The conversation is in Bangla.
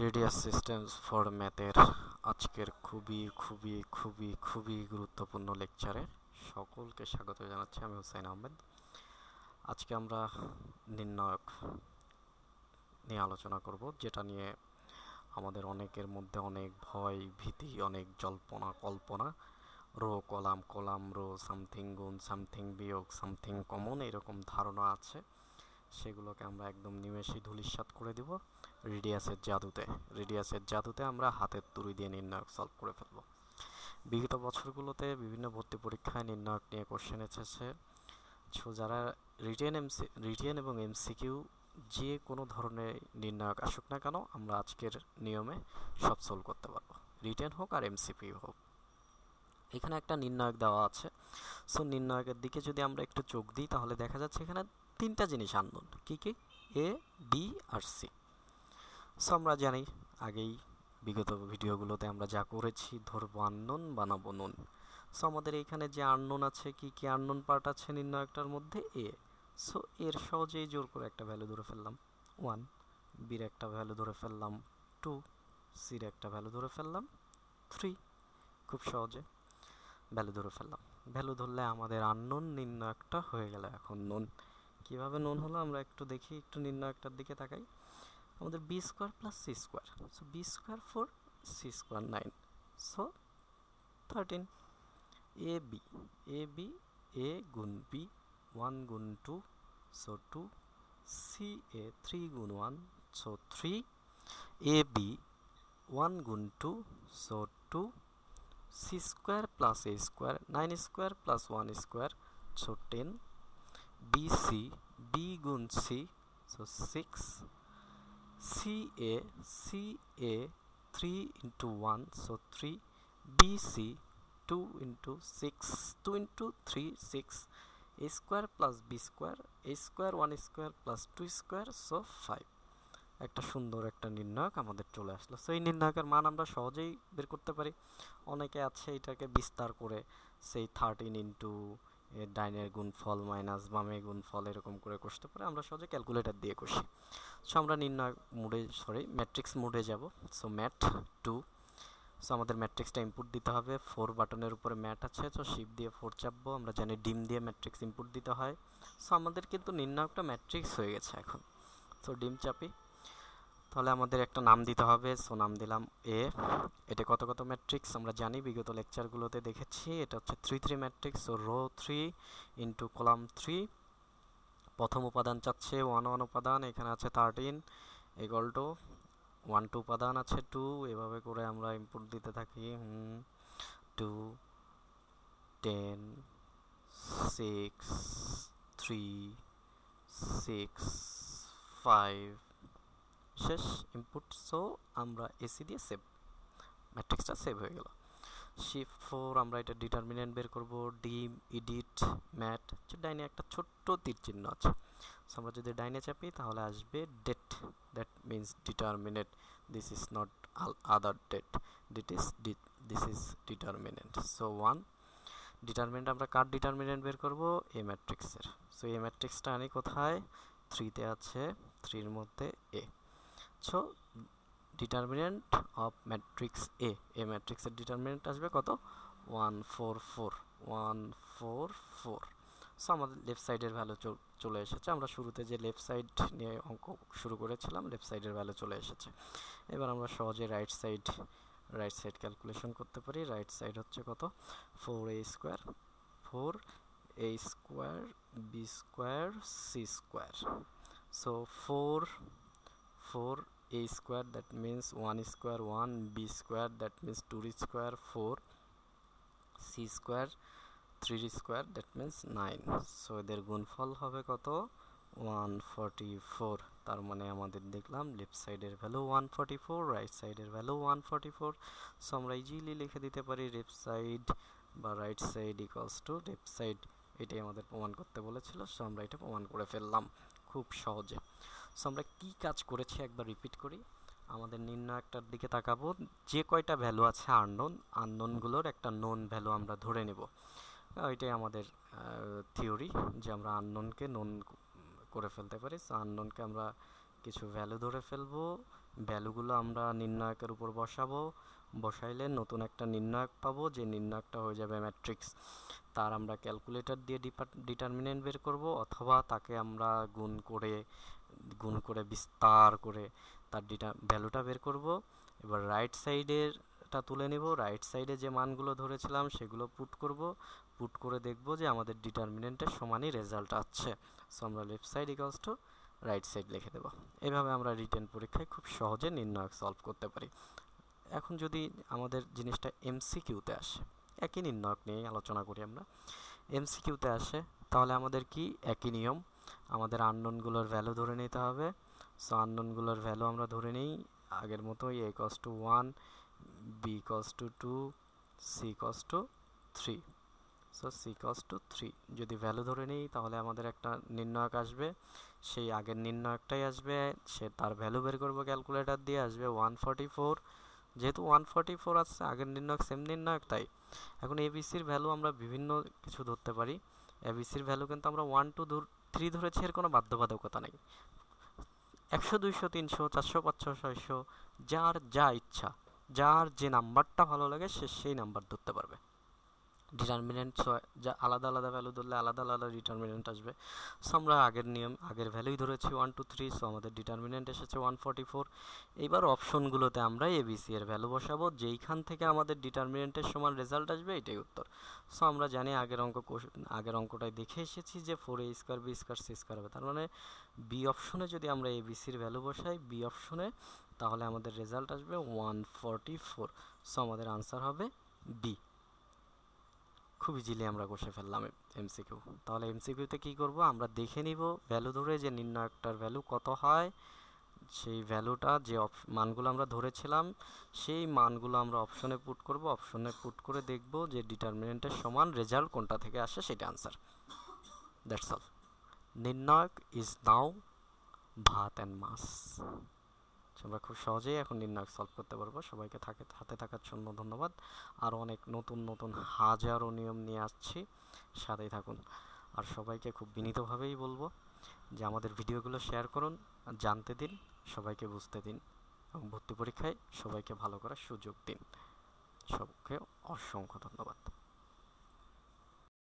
রেডিয়াস সিস্টেমস ফর ম্যাথের আজকের খুবই খুবই খুবই খুবই গুরুত্বপূর্ণ লেকচারে সকলকে স্বাগত জানাচ্ছি, আমি হুসাইন আহমেদ। আজকে আমরা নির্ণায়ক নিয়ে আলোচনা করব, যেটা নিয়ে আমাদের অনেকের মধ্যে অনেক ভয়, ভীতি, অনেক জল্পনা, কল্পনা। Row, column column, row, something, গুণ, সামথিং, বিয়োগ, সামথিং, কমন, এরকম ধারণা আছে। সেগুলোকে আমরা একদম নিমেষেই ধুলিস্বাত করে দিব রেডিয়াসের জাদুতে। রেডিয়াসের জাদুতে আমরা হাতের তুড়ি দিয়ে নির্ণায়ক সলভ করে ফেলব। বিগত বছরগুলোতে বিভিন্ন ভর্তি পরীক্ষায় নির্ণায়ক নিয়ে কোশ্চেন এসেছে। সো যারা রিটেন এমসি, রিটেন এবং এমসিকিউ যে কোনো ধরনের নির্ণায়ক আসুক না কেন, আমরা আজকের নিয়মে সব সলভ করতে পারব। রিটেন হোক আর এমসিপিউ হোক। এখানে একটা নির্ণায়ক দেওয়া আছে। সো নির্ণায়কের দিকে যদি আমরা একটু চোখ দিই, তাহলে দেখা যাচ্ছে এখানে তিনটা জিনিস আননোন কী কী? এ বি আর সি সো আমরা জানি, আগেই বিগত ভিডিওগুলোতে আমরা যা করেছি, ধরবো আননোন বানাবো নুন সো আমাদের এখানে যে আননোন আছে, কি কি আননোন পার্ট আছে নির্ণায়কটার মধ্যে এ সো এর সহজেই জোর করে একটা ভ্যালু ধরে ফেললাম। ওয়ান বির একটা ভ্যালু ধরে ফেললাম। টু সির একটা ভ্যালু ধরে ফেললাম। থ্রি খুব সহজে ভ্যালু ধরে ফেললাম। ভ্যালু ধরলে আমাদের আননোন নির্ণায়কটা হয়ে গেল এখন নুন কীভাবে নুন হলো আমরা একটু দেখি, একটু নির্ণায়কটার দিকে তাকাই। আমাদের B square plus C square so B square four C square nine so thirteen A B A B A গুণ বি ওয়ান গুণ two so two C A three গুণ one so three A B one গুণ two so two C square plus A square nine square plus one square so ten B C B গুণ C so six C A C A three into one so three B C two into six two into three six A square plus B square A square one square plus two square so five একটা সুন্দর একটা নির্ণায়ক আমাদের চলে আসলো। সেই নির্ণায়কের মান আমরা সহজেই বের করতে পারি। অনেকে আছে এটাকে বিস্তার করে সেই থার্টিন ইন্টু ডাইনের গুণফল মাইনাস বামে গুণফল এরকম করে কষতে পারে। আমরা সহজে ক্যালকুলেটার দিয়ে কষি সো আমরা নির্ণয় মুডে সরি ম্যাট্রিক্স মুডে যাব। সো ম্যাট টু সো আমাদের ম্যাট্রিক্সটা ইনপুট দিতে হবে। ফোর বাটনের উপরে ম্যাট আছে। তো শিপ দিয়ে ফোর চাপবো। আমরা জানি ডিম দিয়ে ম্যাট্রিক্স ইনপুট দিতে হয়। সো আমাদের কিন্তু নির্ণায়কটা ম্যাট্রিক্স হয়ে গেছে এখন। সো ডিম চাপি। তাহলে আমাদের একটা নাম দিতে হবে। সো নাম দিলাম এ এটা কত কত ম্যাট্রিক্স আমরা জানি বিগত লেকচারগুলোতে দেখেছি। এটা হচ্ছে three three matrix so row three into column three প্রথম উপাদান চাচ্ছে ওয়ান ওয়ান উপাদান, এখানে আছে থার্টিন এগল টু ওয়ান টু উপাদান আছে টু এভাবে করে আমরা ইনপুট দিতে থাকি। Two ten six three six five শেষ ইনপুট সো আমরা এসি দিয়ে সেভ ম্যাট্রিক্সটা সেভ হয়ে গেল। শিফট ফোর আমরা এটা ডিটারমিনেন্ট বের করব ডিম ইডিট ম্যাট ডাইনে একটা ছোট্ট তীর চিহ্ন আছে। সো আমরা যদি ডাইনে চাপি, তাহলে আসবে det that means determinant this is not other det det is this is determinant so one determinant আমরা কার ডিটারমিনেন্ট বের করব? এ ম্যাট্রিক্সের সো এ ম্যাট্রিক্সটা আনি কোথায়? থ্রিতে আছে থ্রির মধ্যে A so determinant of matrix A A ম্যাট্রিক্সের ডিটারমিনেন্ট আসবে কত? One four four one four four so আমাদের লেফট সাইডের ভ্যালু চলে এসেছে। আমরা শুরুতে যে লেফট সাইড নিয়ে অঙ্ক শুরু করেছিলাম লেফট সাইডের ভ্যালু চলে এসেছে। এবার আমরা সহজে right side right side calculation করতে পারি। রাইট সাইড হচ্ছে কত? Four A square four A square B square C square so 4 4 a square, that means 1 square 1 b square, that means 2 square 4 c square 3 square, that means 9 so, এদের গুণফল হবে কত? 144 তার মানে আমাদের দেখলাম লেফট সাইডের ভ্যালু 144 রাইট সাইডের ভ্যালু 144 সো আমরা ইজিলি লিখে দিতে পারি লেফট সাইড বা right side equals to left side এটাই আমাদের প্রমাণ করতে বলেছিল সো আমরা এটা প্রমাণ করে ফেললাম খুব সহজে। সো আমরা কী কাজ করেছি একবার রিপিট করি? আমাদের নির্ণায়কটার দিকে তাকাবো। যে কয়টা ভ্যালু আছে আননোন আননোনগুলোর একটা নোন ভ্যালু আমরা ধরে নেব। এটাই আমাদের থিওরি যে আমরা আননোনকে নোন করে ফেলতে পারি। সো আননোনকে আমরা কিছু ভ্যালু ধরে ফেলব। ভ্যালুগুলো আমরা নির্ণায়কের উপর বসাবো। বসাইলে নতুন একটা নির্ণায়ক পাবো, যে নির্ণায়কটা হয়ে যাবে ম্যাট্রিক্স তার আমরা ক্যালকুলেটর দিয়ে ডিটারমিনেন্ট বের করব, অথবা তাকে আমরা গুণ করে গুণ করে, বিস্তার করে তার ডিটা ভ্যালুটা বের করব। এবার রাইট সাইডেরটা তুলে নেব। রাইট সাইডে যে মানগুলো ধরেছিলাম, সেগুলো পুট করব। পুট করে দেখব যে আমাদের ডিটারমিনেন্টের সমানই রেজাল্ট আসছে সো আমরা left side equals to right side লিখে দেব। এভাবে আমরা রিটেন পরীক্ষায় খুব সহজে নির্ণায়ক সলভ করতে পারি। এখন যদি আমাদের জিনিসটা এমসিকিউতে আসে, একই নির্ণায়ক নিয়ে আলোচনা করি আমরা। এমসিকিউতে আসে, তাহলে আমাদের কি? একই নিয়ম। আমাদের আননোনগুলোর ভ্যালু ধরে নিতে হবে। সো আননোনগুলোর ভ্যালু আমরা ধরে নিই। আগের মতোই A cos two one B cos two two C cos two three so C cos two three যদি ভ্যালু ধরে নিই, তাহলে আমাদের একটা নির্ণায়ক আসবে। সেই আগের নির্ণায়কটাই আসবে। সে তার ভ্যালু বের করব ক্যালকুলেটর দিয়ে, আসবে ওয়ান ফর্টি ফোর যেহেতু ওয়ান ফর্টি ফোর আসছে আগের নির্ণায়ক সেম নির্ণায়ক, তাই। এখন এবিসির ভ্যালু আমরা বিভিন্ন কিছু ধরতে পারি। এবিসির ভ্যালু কিন্তু আমরা ওয়ান টু থ্রি ধরেছে এর কোনো বাধ্যবাধকতা নেই। একশো, দুইশো, তিনশো, চারশো, পাঁচশো, ছয়শো, যার যা ইচ্ছা, যার যে নাম্বারটা ভালো লাগে সে সেই নাম্বার ধরতে পারবে। ডিটারমিনেন্ট যা আলাদা আলাদা ভ্যালু ধরলে আলাদা আলাদা ডিটারমিনেন্ট আসবে। সো আমরা আগের নিয়ম, আগের ভ্যালুই ধরেছি ওয়ান টু থ্রি সো আমাদের ডিটারমিনেন্ট এসেছে ওয়ান ফর্টি ফোর এইবার অপশনগুলোতে আমরা এবিসি এর ভ্যালু বসাবো, যেইখান থেকে আমাদের ডিটারমিনেন্টের সমান রেজাল্ট আসবে, এটাই উত্তর। সো আমরা জানি আগের অঙ্ক আগের অঙ্কটায় দেখে এসেছি যে four A square B square C square হবে। তার মানে বি অপশনে যদি আমরা এবিসির ভ্যালু বসাই বি অপশনে তাহলে আমাদের রেজাল্ট আসবে ওয়ান ফর্টি ফোর সো আমাদের আনসার হবে বি খুব ইজিলি আমরা কষে ফেললাম এমসিকিউ তাহলে এমসিকিউতে কী করব? আমরা দেখে নিব ভ্যালু ধরে যে নির্ণায়কটার ভ্যালু কত হয়। সেই ভ্যালুটা যে মানগুলো আমরা ধরেছিলাম, সেই মানগুলো আমরা অপশনে পুট করব। অপশনে পুট করে দেখব যে ডিটারমিনেন্টের সমান রেজাল্ট কোনটা থেকে আসে সেটা আনসার দ্যাটস অল নির্ণায়ক ইজ নাও ভাত অ্যান্ড মাস আমরা খুব সহজেই এখন নির্ণায়ক সলভ করতে পারব। সবাইকে থাকে, হাতে থাকার জন্য ধন্যবাদ। আর অনেক নতুন নতুন, হাজারো নিয়ম নিয়ে আসছি। সাথেই থাকুন। আর সবাইকে খুব বিনীতভাবেই বলব যে আমাদের ভিডিওগুলো শেয়ার করুন, জানতে দিন, সবাইকে বুঝতে দিন এবং ভর্তি পরীক্ষায় সবাইকে ভালো করার সুযোগ দিন। সবকে অসংখ্য ধন্যবাদ।